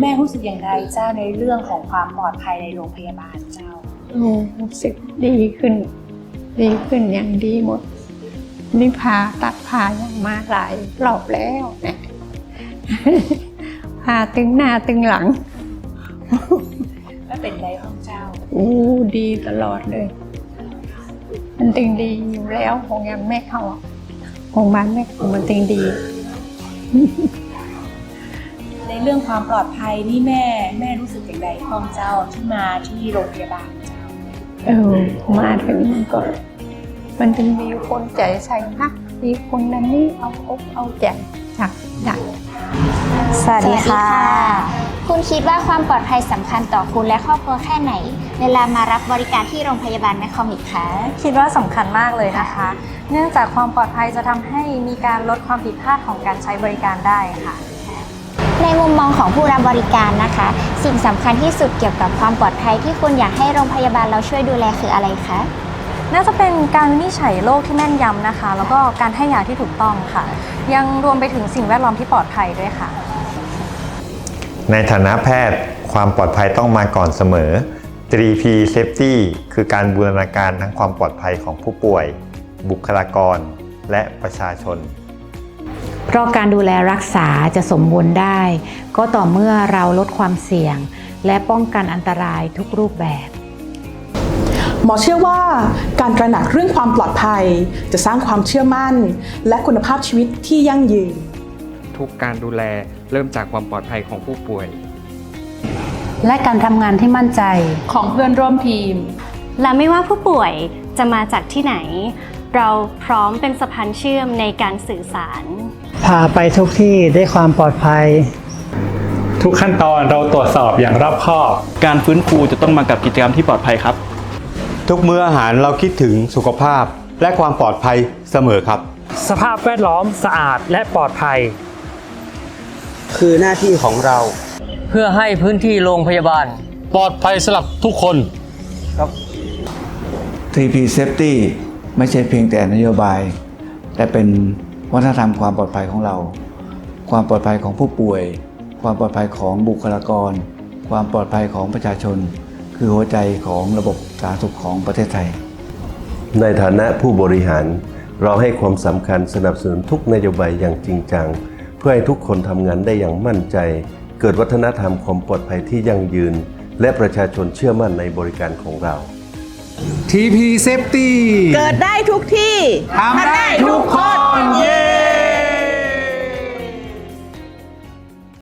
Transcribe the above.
แม่รู้สึกอย่างไรเจ้าในเรื่องของความปลอดภัยในโรงพยาบาลเจ้าโอ้รู้สึกดีขึ้น ดีขึ้นอย่างดีหมดนี่พาตัดพาอย่างมาหลายรอบแล้วเนี่ยพาตึงหน้าตึงหลังและเป็นไรของเจ้าอู้ดีตลอดเลย มันตึงดีอยู่แล้วของยังแม่เขาอะของบ้านแม่ของมันตึงดีใน เรื่องความปลอดภัยนี่แม่แม่รู้สึกอย่างไรของเจ้าที่มาที่โรงพยาบาลเจ้าเออมาถึงมันก็มันถึงมีคนใจใส่นักมีคนนั้นนี่เอาอกเอาใจจักจักสวัสดีค่ะ คุณคิดว่าความปลอดภัยสำคัญต่อคุณและครอบครัวแค่ไหน เวลามารับบริการที่โรงพยาบาลแมคคอมิกคะคิดว่าสำคัญมากเลยนะคะ เนื่องจากความปลอดภัยจะทำให้มีการลดความผิดพลาดของการใช้บริการได้ค่ะ ในมุมมองของผู้รับบริการนะคะ สิ่งสำคัญที่สุดเกี่ยวกับความปลอดภัยที่คุณอยากให้โรงพยาบาลเราช่วยดูแลคืออะไรคะ น่าจะเป็นการวินิจฉัยโรคที่แม่นยำนะคะ แล้วก็การให้ยาที่ถูกต้องค่ะ ยังรวมไปถึงสิ่งแวดล้อมที่ปลอดภัยด้วยค่ะ ในฐานะแพทย์ความปลอดภัยต้องมาก่อนเสมอ 3P Safety คือการบูรณาการทั้งความปลอดภัยของผู้ป่วย บุคลากร และประชาชน เพราะการดูแลรักษาจะสมบูรณ์ได้ ก็ต่อเมื่อเราลดความเสี่ยง และป้องกันอันตรายทุกรูปแบบ หมอเชื่อว่าการตระหนักเรื่องความปลอดภัย จะสร้างความเชื่อมั่น และคุณภาพชีวิตที่ยั่งยืน ทุกการดูแลเริ่มจากความปลอดภัยของผู้ป่วย และการทำงานที่มั่นใจของเพื่อนร่วมทีม และไม่ว่าผู้ป่วยจะมาจากที่ไหน เราพร้อมเป็นสะพานเชื่อมในการสื่อสาร พาไปทุกที่ด้วยความปลอดภัย ทุกขั้นตอนเราตรวจสอบอย่างรอบคอบ การฟื้นฟูจะต้องมากับกิจกรรมที่ปลอดภัยครับ ทุกมื้ออาหารเราคิดถึงสุขภาพและความปลอดภัยเสมอครับ สภาพแวดล้อมสะอาดและปลอดภัย คือหน้าที่ของเรา เพื่อให้พื้นที่โรงพยาบาล ปลอดภัยสำหรับทุกคน 3P Safety ไม่ใช่เพียงแต่นโยบาย แต่เป็น วัฒนธรรมความปลอดภัยของเรา ความปลอดภัยของผู้ป่วย ความปลอดภัยของบุคลากร ความปลอดภัยของประชาชน คือหัวใจของระบบสาธารณสุขของประเทศไทย ในฐานะผู้บริหาร เราให้ความสำคัญสนับสนุนทุกนโยบายอย่างจริงจัง เพื่อให้ทุกคนทำงานได้อย่างมั่นใจ เกิดวัฒนธรรมความปลอดภัยที่ยั่งยืน และประชาชนเชื่อมั่นในบริการของเรา TP Safety เกิดได้ทุกที่ ทำได้